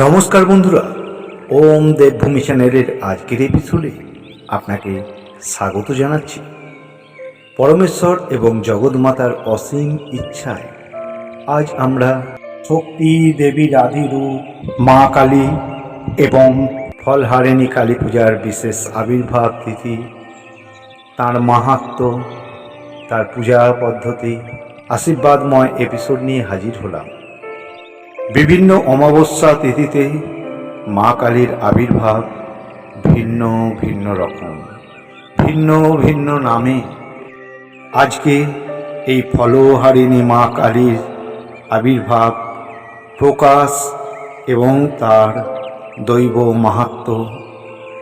নমস্কার বন্ধুরা, ওম দেবভূমি চ্যানেলের আজকের এপিসোডে আপনাকে স্বাগত জানাচ্ছি। পরমেশ্বর এবং জগৎমাতার অসীম ইচ্ছায় আজ আমরা শক্তি দেবী আদি রূপ মা কালী এবং ফলহারিণী কালী পূজার বিশেষ আবির্ভাব তিথি, তার মাহাত্ম, তার পূজা পদ্ধতি, আশীর্বাদময় এপিসোড নিয়ে হাজির হলাম। বিভিন্ন অমাবস্যা তিথিতে মা কালীর আবির্ভাব ভিন্ন ভিন্ন রকম, ভিন্ন ভিন্ন নামে। আজকে এই ফলহারিণী মা কালীর আবির্ভাব প্রকাশ এবং তার দৈব মাহাত্ম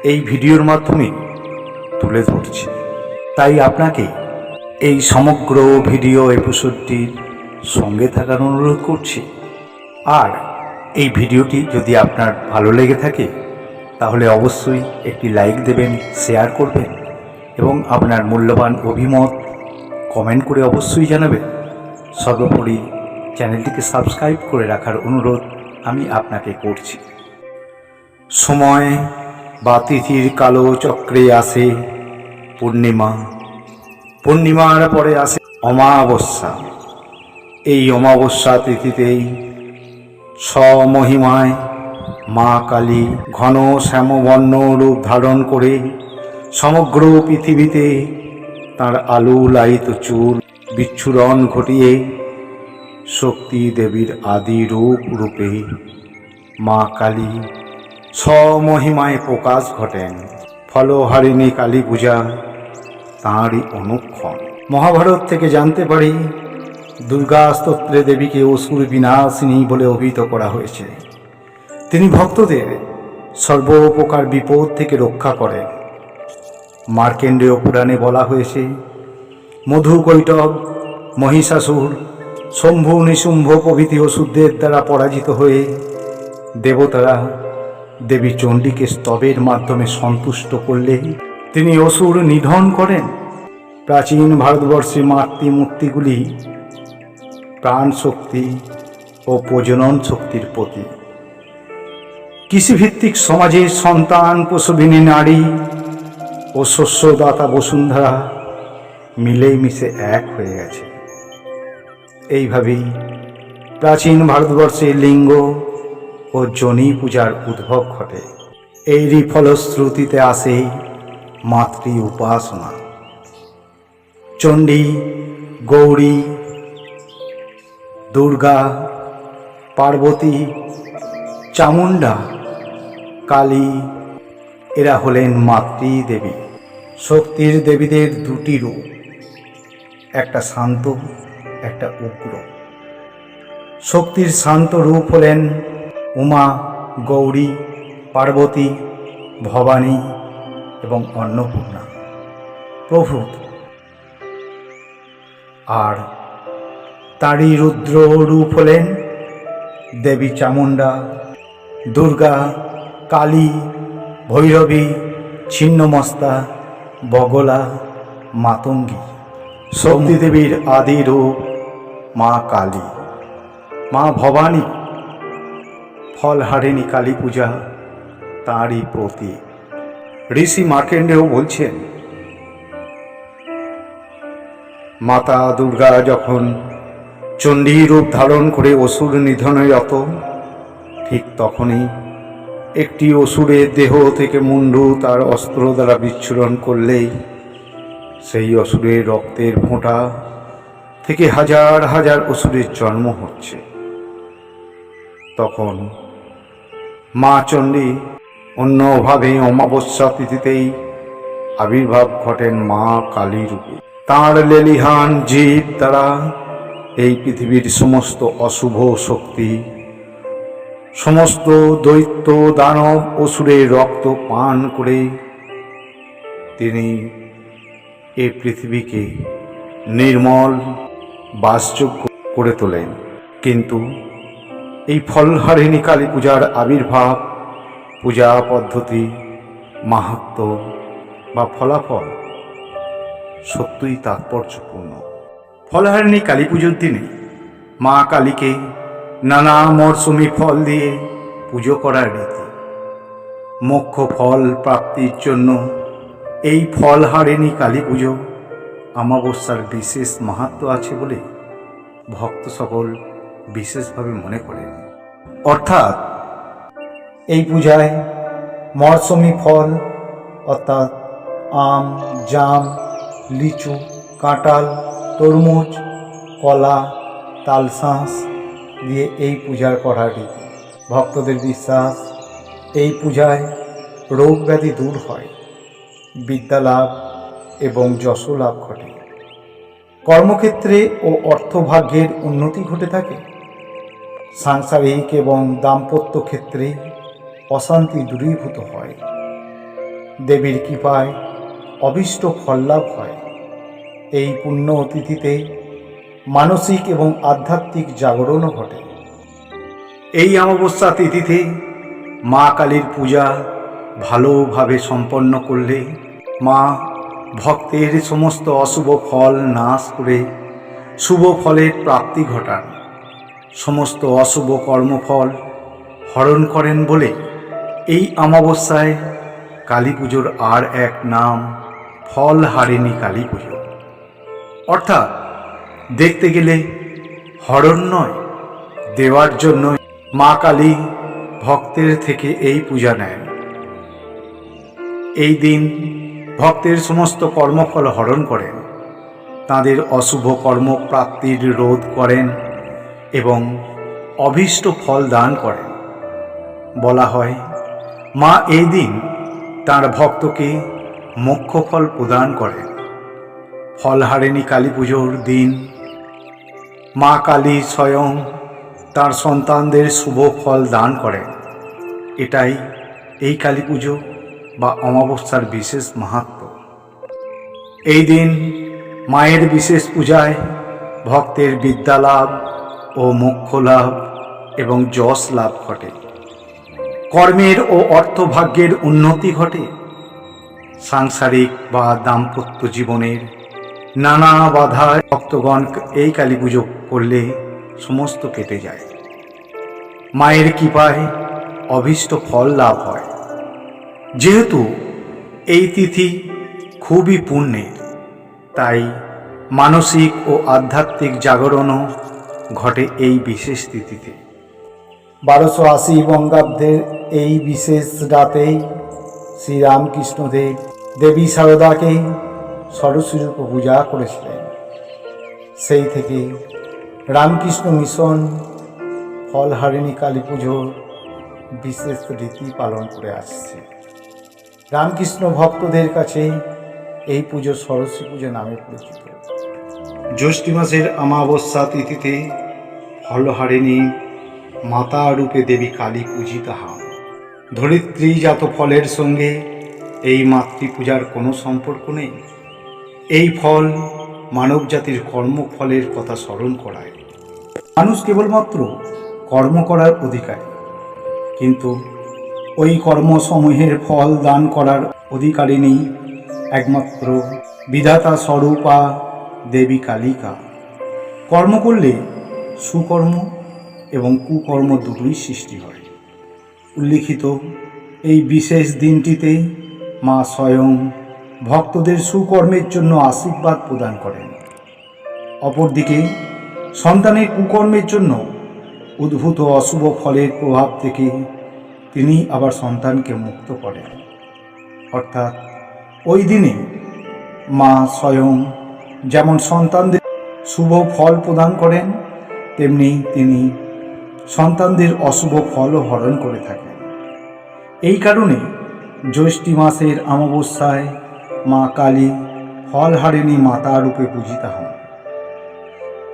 এই ভিডিওর মাধ্যমে তুলে ধরছি। তাই আপনাকে এই সমগ্র ভিডিও এপিসোডটির সঙ্গে থাকার অনুরোধ করছি। আর এই ভিডিওটি যদি আপনার ভালো লেগে থাকে, তাহলে অবশ্যই একটি লাইক দেবেন, শেয়ার করবেন এবং আপনার মূল্যবান অভিমত কমেন্ট করে অবশ্যই জানাবেন। সর্বোপরি চ্যানেলটিকে সাবস্ক্রাইব করে রাখার অনুরোধ আমি আপনাকে করছি। সময় বা তিথির কালো চক্রে আসে পূর্ণিমা। পূর্ণিমার পরে আসে অমাবস্যা। এই অমাবস্যা তিথিতেই স্বমহিমায় মা কালী ঘন শ্যামবর্ণ রূপ ধারণ করে সমগ্র পৃথিবীতে তার আলু লাইত চুল, বিচ্ছুরণ ঘটিয়ে শক্তি দেবীর আদি রূপ রূপে মা কালী স্বমহিমায় প্রকাশ ঘটেন। ফলহারিণী কালী পূজা তাঁরই অনুক্ষণ। মহাভারত থেকে জানতে পারি দুর্গা স্তোত্রে দেবীকে অসুর বিনাশিনী বলে অভিহিত করা হয়েছে। তিনি ভক্তদের সর্বপ্রকার বিপদ থেকে রক্ষা করেন। মার্কেন্ডেয় পুরাণে বলা হয়েছে, মধু কৈটব মহিষাসুর, শম্ভু নিশুম্ভ প্রভৃতি অসুরদের দ্বারা পরাজিত হয়ে দেবতারা দেবী চণ্ডীকে স্তবের মাধ্যমে সন্তুষ্ট করলে তিনি অসুর নিধন করেন। প্রাচীন ভারতবর্ষে মাতৃমূর্তিগুলি প্রাণ শক্তি ও প্রজনন শক্তির প্রতীক। কৃষিভিত্তিক সমাজে সন্তান, প্রসবিনী, নারী ও শস্যদাতা, বসুন্ধরা মিলেই মিশে এক হয়ে গেছে। এইভাবেই প্রাচীন ভারতবর্ষে লিঙ্গ ও জনি পূজার উদ্ভব ঘটে। এরই ফলশ্রুতিতে আসে মাতৃ উপাসনা। চণ্ডী, গৌরী দুর্গা, পার্বতী, চামুণ্ডা, কালী, এরা হলেন মাতৃ দেবী শক্তির দেবীদের দুটি রূপ, একটা শান্ত, একটা উগ্র। শক্তির শান্ত রূপ হলেন উমা, গৌরী, পার্বতী, ভবানী এবং অন্নপূর্ণা। প্রভূত। আর তারই রুদ্র রূপ হলেন দেবী চামুণ্ডা, দুর্গা, কালী, ভৈরবী, ছিন্নমস্তা, বগলা, মাতঙ্গী। শক্তি দেবীর আদি রূপ মা কালী। মা ভবানী ফলহারিণী কালী পূজা তাঁরই প্রতীক। ঋষি মার্কেন্ডেও বলছেন, মাতা দুর্গা যখন চণ্ডী রূপ ধারণ করে অসুর নিধনে রত। ঠিক তখনই একটি অসুরের দেহ থেকে মুন্ডু তার অস্ত্র দ্বারা বিচ্ছুরণ করলেই সেই অসুরের রক্তের ফোঁটা থেকে হাজার হাজার অসুরের জন্ম হচ্ছে। তখন মা চণ্ডী অন্যভাবে অমাবস্যা তিথিতেই আবির্ভাব ঘটেন মা কালী রূপে তাঁর লেলিহান জীব দ্বারা এই পৃথিবীর সমস্ত অশুভ শক্তি, সমস্ত দৈত্য, দানব, অসুরের রক্ত পান করে তিনি এ পৃথিবীকে নির্মল বাসযোগ্য করে তোলেন। কিন্তু এই ফলহারিণী কালী পূজার আবির্ভাব, পূজা পদ্ধতি, মাহাত্ম বা ফলাফল সত্যই তাৎপর্যপূর্ণ। ফলহারিণী কালী পুজোর দিনে মা কালীকে নানা মরশুমি ফল দিয়ে পুজো করার রীতি। মোক্ষ ফল প্রাপ্তির জন্য এই ফলহারিণী কালী পুজো অমাবস্যার বিশেষ মাহাত্ম আছে বলে ভক্ত সকল বিশেষভাবে মনে করেন। অর্থাৎ এই পূজায় মরসুমি ফল, অর্থাৎ আম, জাম, লিচু, কাঁঠাল তরমুজ, কলা তালশাঁস দিয়ে এই পূজার করার রীতি ভক্তদের বিশ্বাস, এই পূজায় রোগ ব্যাধি দূর হয়, বিদ্যা লাভ এবং যশ লাভ ঘটে। কর্মক্ষেত্রে ও অর্থভাগ্যের উন্নতি ঘটে থাকে। সাংসারিক এবং দাম্পত্য ক্ষেত্রে অশান্তি দূরীভূত হয়। দেবীর কৃপায় অভীষ্ট ফললাভ হয়। এই পুণ্য অতিথিতে মানসিক এবং আধ্যাত্মিক জাগরণও ঘটে। এই অমাবস্যা তিথিতে মা কালীর পূজা ভালোভাবে সম্পন্ন করলে মা ভক্তের সমস্ত অশুভ ফল নাশ করে শুভ ফলের প্রাপ্তি ঘটান। সমস্ত অশুভ কর্মফল হরণ করেন বলে এই অমাবস্যায় কালী পুজোর আর এক নাম, ফল হারেনি কালী পুজো। অর্থাৎ দেখতে গেলে হরণ নয়, দেওয়ার জন্য মা কালী ভক্তের থেকে এই পূজা নেন। এই দিন ভক্তের সমস্ত কর্মফল হরণ করেন, তাদের অশুভ কর্ম প্রাপ্তির রোধ করেন এবং অভীষ্ট ফল দান করেন। বলা হয়, মা এই দিন তার ভক্তকে মোক্ষ ফল প্রদান করেন। ফলহারিণী কালী পুজোর দিন। মা কালী স্বয়ং তার সন্তানদের শুভ ফল দান করেন। এটাই এই কালী পুজো বা অমাবস্যার বিশেষ মাহাত্ম এই দিন মায়ের বিশেষ পূজায় ভক্তের বিদ্যা লাভ ও মোক্ষ লাভ এবং যশ লাভ ঘটে। কর্মের ও অর্থভাগ্যের উন্নতি ঘটে। সাংসারিক বা দাম্পত্য জীবনের নানা বাধায় ভক্তগণ এই কালী পুজো করলে সমস্ত কেটে যায়। মায়ের কৃপায় অভীষ্ট ফল লাভ হয়। যেহেতু এই তিথি খুবই পুণ্যের তাই মানসিক ও আধ্যাত্মিক জাগরণও ঘটে এই বিশেষ তিথিতে। বারোশো আশি বঙ্গাব্দের এই বিশেষ রাতেই শ্রীরামকৃষ্ণদেব দেবী সারদাকে সরস্বরূপ পূজা করেছিলেন। সেই থেকে রামকৃষ্ণ মিশন, ফলহারিণী কালী পুজোর বিশেষ রীতি পালন করে আসছে। রামকৃষ্ণ ভক্তদের কাছে এই পুজো সরস্বতী পুজো নামে পরিচিত। জ্যৈষ্ঠী মাসের অমাবস্যা তিথিতে ফলহারিণী মাতা রূপে দেবী কালী পূজিতা হন। ধরিত্রীজাত ফলের সঙ্গে এই মাতৃপূজার কোনো সম্পর্ক নেই। এই ফল মানবজাতির কর্মফলের কথা স্মরণ করায়। মানুষ কেবলমাত্র কর্ম করার অধিকারী। কিন্তু ওই কর্মসমূহের ফল দান করার অধিকারিণী একমাত্র বিধাতা স্বরূপা দেবী কালিকা। কর্ম করলে সুকর্ম এবং কুকর্ম দুটোই সৃষ্টি হয়। উল্লিখিত এই বিশেষ দিনটিতে মা স্বয়ং ভক্তদের সুকর্মের জন্য আশীর্বাদ প্রদান করেন। অপরদিকে, সন্তানের কুকর্মের জন্য উদ্ভূত অশুভ ফলের প্রভাব থেকে তিনি আবার সন্তানকে মুক্ত করেন। অর্থাৎ, ওই দিনে মা স্বয়ং যেমন সন্তানদের শুভ ফল প্রদান করেন, তেমনি তিনি সন্তানদের অশুভ ফলও হরণ করে থাকেন। এই কারণে জ্যৈষ্ঠী মাসের অমাবস্যায় মা কালী ফলহারিণী মাতা রূপে পূজিতা হন।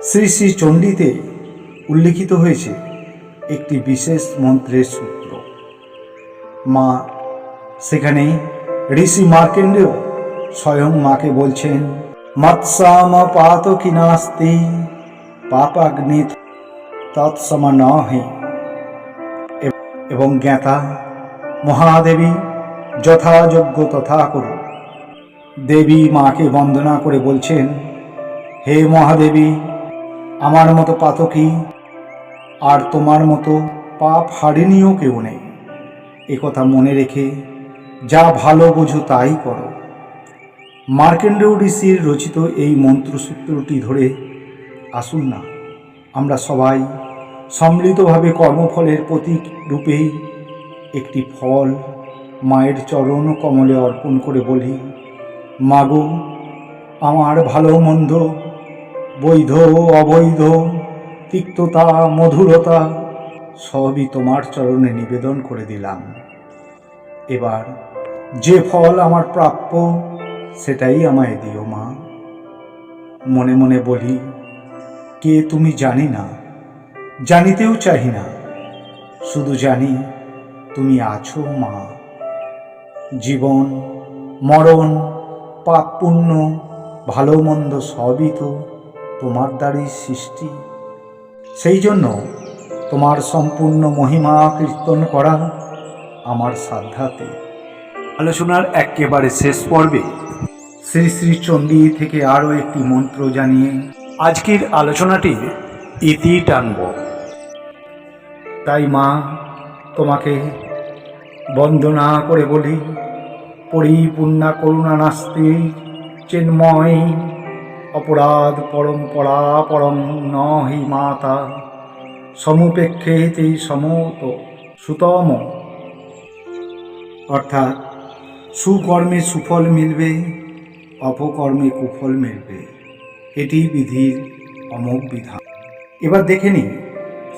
শ্রী শ্রী চণ্ডীতে উল্লিখিত হয়েছে একটি বিশেষ মন্ত্রের সূত্র। মা সেখানে ঋষি মার্কেন্ডেও স্বয়ং মাকে বলছেন, মৎসাম পাত কি নাস্তি পাপাগ্নি তৎসমা ন হে এবং জ্ঞাতা, মহাদেবী, যথাযোগ্য তথা করু দেবী মাকে বন্দনা করে বলছেন, হে মহাদেবী, আমার মতো পাতকী আর তোমার মতো পাপ হারিনিও কেউ নেই। কথা মনে রেখে যা ভালো বোঝো তাই করো। মার্কেন্ডেয় ঋষির রচিত এই মন্ত্রসূত্রটি ধরে আসুন না, আমরা সবাই সম্মিলিতভাবে কর্মফলের প্রতীক রূপে একটি ফল মায়ের চরণ কমলে অর্পণ করে বলি মাগো, আমার ভালো মন্দ, বৈধ অবৈধ, তিক্ততা, মধুরতা, সবই তোমার চরণে নিবেদন করে দিলাম। এবার যে ফল আমার প্রাপ্য, সেটাই আমায় দিও মা। মনে মনে বলি, কে তুমি জানি না, জানিতেও চাহি না, শুধু জানি তুমি আছো মা। জীবন, মরণ পাপ পুণ্য ভালো মন্দ সবই তো তোমার দ্বারই সৃষ্টি। সেই জন্য তোমার সম্পূর্ণ মহিমা কীর্তন করা আমার সাধ্যাতে আলোচনার একেবারে শেষ পর্বে শ্রী শ্রী চণ্ডী থেকে আরও একটি মন্ত্র জানিয়ে আজকের আলোচনাটির ইতি টানব। তাই মা, তোমাকে বন্দনা করে বলি পরিপূর্ণা করুণা নাস্তি, চিন্ময়, অপরাধ পরম্পরা পরম নহি মাতা সমুপেক্ষে তেই সমত সুতম। অর্থাৎ সুকর্মে সুফল মিলবে, অপকর্মে কুফল মিলবে। এটি বিধির অমোঘ বিধান। এবার দেখে নিই,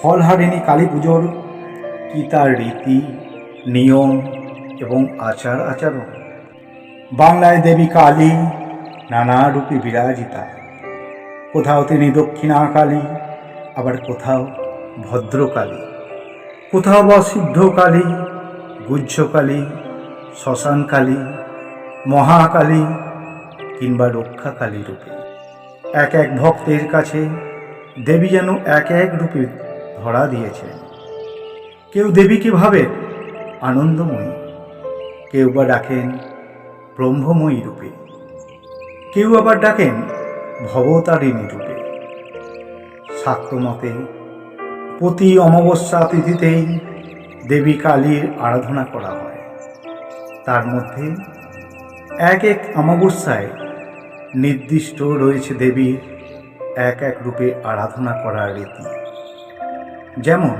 ফলহারিণী কালী পুজোর কী তার রীতি, নিয়ম এবং আচার আচরণ বাংলায় দেবী কালী, নানা রূপে বিরাজিতা। কোথাও তিনি দক্ষিণা কালী, আবার কোথাও ভদ্রকালী কোথাও বা সিদ্ধকালী গুজ্জকালী শ্মশানকালী মহাকালী কিংবা রক্ষাকালী রূপে। এক এক ভক্তের কাছে দেবী যেন এক এক রূপে ধরা দিয়েছেন। কেউ দেবীকে ভাবেন আনন্দময়ী, কেউ বা ডাকেন ব্রহ্মময়ী রূপে। কেউ আবার ডাকেন ভবতারিণী রূপে। শাক্তমতে প্রতি অমাবস্যা তিথিতেই দেবী কালীর আরাধনা করা হয়। তার মধ্যে এক এক অমাবস্যায় নির্দিষ্ট রয়েছে দেবীর এক এক রূপে আরাধনা করার রীতি। যেমন,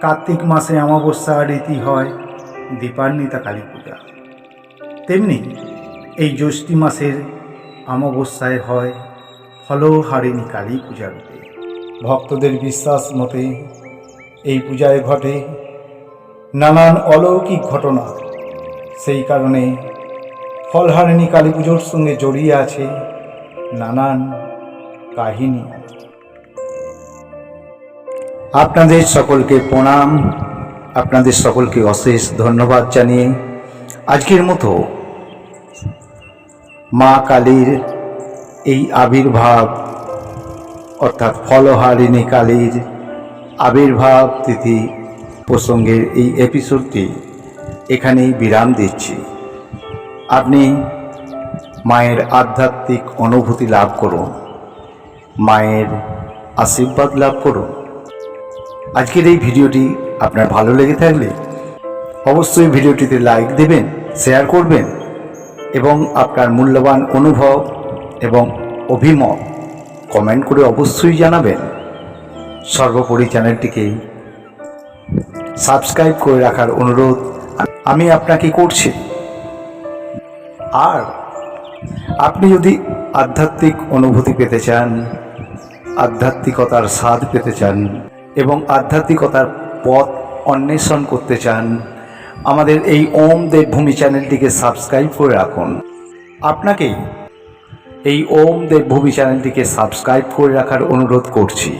কার্তিক মাসে অমাবস্যা রীতি হয় দীপান্বিতা কালী পূজা। তেমনি এই জ্যৈষ্ঠী মাসের অমাবস্যায় হয় ফলহারিণী কালী পূজা রূপে। ভক্তদের বিশ্বাস মতে এই পূজায় ঘটে নানান অলৌকিক ঘটনা। সেই কারণে ফলহারিণী কালী পুজোর সঙ্গে জড়িয়ে আছে নানান কাহিনী। আপনাদের সকলকে প্রণাম। আপনাদের সকলকে অশেষ ধন্যবাদ জানিয়ে আজকের মতো মা কালীর এই আবির্ভাব, অর্থাৎ ফলহারিণী কালীর আবির্ভাব তিথি প্রসঙ্গের এই এপিসোডটি এখানেই বিরাম দিচ্ছি। আপনি মায়ের আধ্যাত্মিক অনুভূতি লাভ করুন, মায়ের আশীর্বাদ লাভ করুন। আজকের এই ভিডিওটি আপনার ভালো লেগে থাকলে অবশ্যই ভিডিওটিতে লাইক দেবেন শেয়ার করবেন এবং আপনার মূল্যবান অনুভব এবং অভিমত কমেন্ট করে অবশ্যই জানাবেন। সর্বোপরি চ্যানেলটিকে সাবস্ক্রাইব করে রাখার অনুরোধ আমি আপনাকে করছি। আর আপনি যদি আধ্যাত্মিক অনুভূতি পেতে চান, আধ্যাত্মিকতার স্বাদ পেতে চান এবং আধ্যাত্মিকতার পথ অন্বেষণ করতে চান আমাদের এই ওম দেব ভূমি চ্যানেলটিকে সাবস্ক্রাইব করে রাখুন। আপনাকেই এই ওম দেব ভূমি চ্যানেলটিকে সাবস্ক্রাইব করে রাখার অনুরোধ করছি।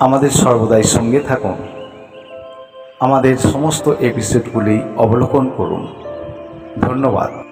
আমাদের সর্বদাই সঙ্গে থাকুন। আমাদের সমস্ত এপিসোডগুলি অবলোকন করুন। ধন্যবাদ।